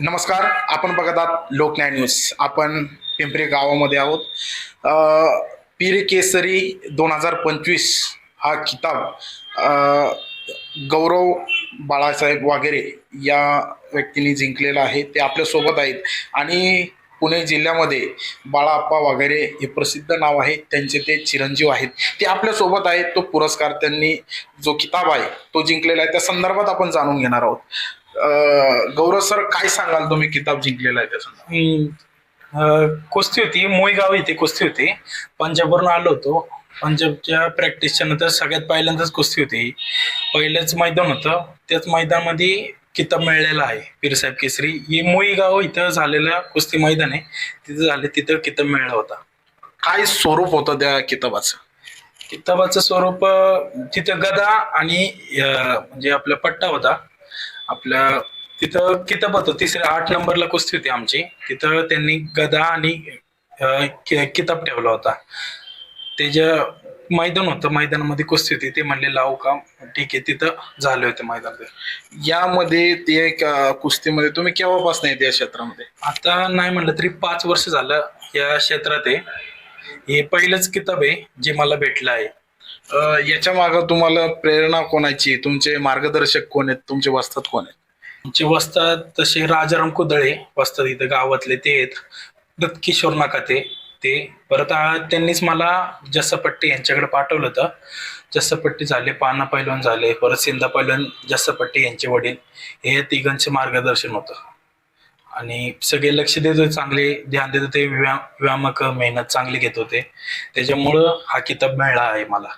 नमस्कार आपण बघत आहात लोकन्याय न्यूज. आपण पिंपरी गावामध्ये आहोत. पिरे पीर केसरी दोन हजार पंचवीस हा किताब गौरव बाळासाहेब वागेरे या व्यक्तीने जिंकलेला आहे. ते आपल्यासोबत आहेत. आणि पुणे जिल्ह्यामध्ये बाळाप्पा वगैरे हे प्रसिद्ध नाव आहे. त्यांचे ते चिरंजीव आहेत. ते आपल्यासोबत आहेत. तो पुरस्कार त्यांनी जो किताब आहे तो जिंकलेला आहे. त्या संदर्भात आपण जाणून घेणार आहोत. गौरव सर काय सांगाल तुम्ही? किताब जिंकलेला आहे त्या संदर्भात हम्म. अं, कुस्ती होती. मोईगाव इथे कुस्ती होती. पंजाबवरून आलो होतो. पंजाबच्या प्रॅक्टिसच्या नंतर सगळ्यात पहिल्यांदाच कुस्ती होती. पहिलंच मैदान होतं. त्याच मैदानामध्ये किताब मिळालेला आहे पीरसाहेब केसरी. ही मोईगाव इथं झालेलं कुस्ती मैदान आहे. तिथं झाले तिथं किताब मिळाला होता. काय स्वरूप होतं त्या किताबाचं? किताबाचं स्वरूप अं, तिथं गदा आणि अं, म्हणजे आपला पट्टा होता. आपल्या तिथं किताब होतं तिसऱ्या आठ नंबरला कुस्ती होती आमची. तिथं त्यांनी गदा आणि किताब ठेवला होता. ते जे मैदान होतं मैदानामध्ये कुस्ती होती ते म्हणले लावू का? ठीक आहे. तिथं झाले होते मैदान. यामध्ये ते एक कुस्तीमध्ये तुम्ही केव्हापासून येते या क्षेत्रामध्ये? आता नाही म्हणलं तरी पाच वर्ष झालं या क्षेत्रात आहे. हे पहिलंच किताब आहे जे मला भेटलं आहे. याच्या मागं तुम्हाला प्रेरणा कोणाची? तुमचे मार्गदर्शक कोण आहेत? तुमचे वस्तात कोण आहेत? आमचे वस्तात तसे राजाराम कुदळे वस्तात इथं गावातले ते आहेत. परत किशोर ते ते. परत आ- त्यांनीच मला जसपट्टी यांच्याकडे पाठवलं होतं. जसपट्टी झाले पाना पैलवान झाले परत सिंधा पैलवान जस्सपट्टी यांचे वडील. हे तिघांचे मार्गदर्शन होतं. आणि सगळे लक्ष देत होते चांगले ध्यान देत होते व्यायाम व्यायामक मेहनत चांगली घेत होते. त्याच्यामुळं हा किताब मिळाला आहे मला.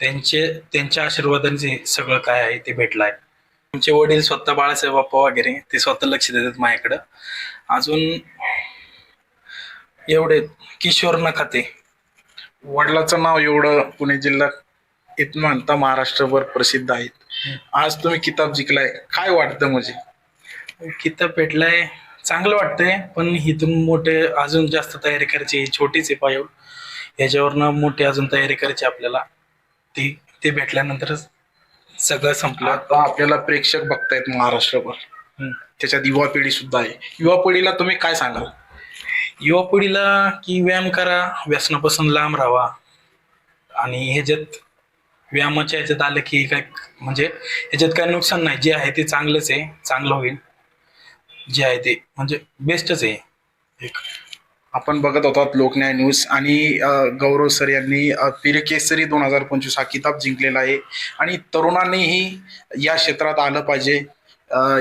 त्यांचे त्यांच्या आशीर्वादाने सगळं काय आहे ते भेटलं आहे आमचे वडील स्वतः बाळासाहेब बाप्पा वगैरे ते स्वतः लक्ष देतात माझ्याकडं. अजून एवढे किशोर न खाते. वडिलाचं नाव एवढं पुणे जिल्ह्यात इथं म्हणता महाराष्ट्रभर प्रसिद्ध आहेत आज तुम्ही किताब जिंकलाय. काय वाटतं म्हणजे? किताब भेटलाय. चांगलं वाटतंय पण इथून मोठे अजून जास्त तयारी करायची छोटीच आहे पाय. याच्यावरनं मोठी अजून तयारी करायची आपल्याला. ती ते भेटल्यानंतरच सगळं संपलं. आता आपल्याला प्रेक्षक बघतायत महाराष्ट्रभर. त्याच्यात युवा पिढी सुद्धा आहे. युवा पिढीला तुम्ही काय सांगाल? युवा पिढीला की व्यायाम करा व्यसनापासून लांब राहावा आणि ह्याच्यात व्यायामाच्या ह्याच्यात आलं की काय म्हणजे ह्याच्यात काय नुकसान नाही. जे आहे ते चांगलंच आहे चांगलं होईल. जे आहे ते. म्हणजे बेस्टच आहे. एक. आपण बघत होतात लोकन्याय न्यूज आणि गौरव सर यांनी पिरकेसरी दोन हजार पंचवीस हा किताब जिंकलेला आहे. आणि तरुणांनीही या क्षेत्रात आलं पाहिजे.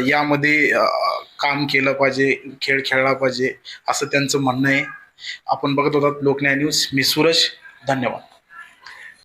यामध्ये काम केलं पाहिजे खेळ खेळला पाहिजे असं त्यांचं म्हणणं आहे. आपण बघत होतात लोकन्याय न्यूज. मी सूरज धन्यवाद.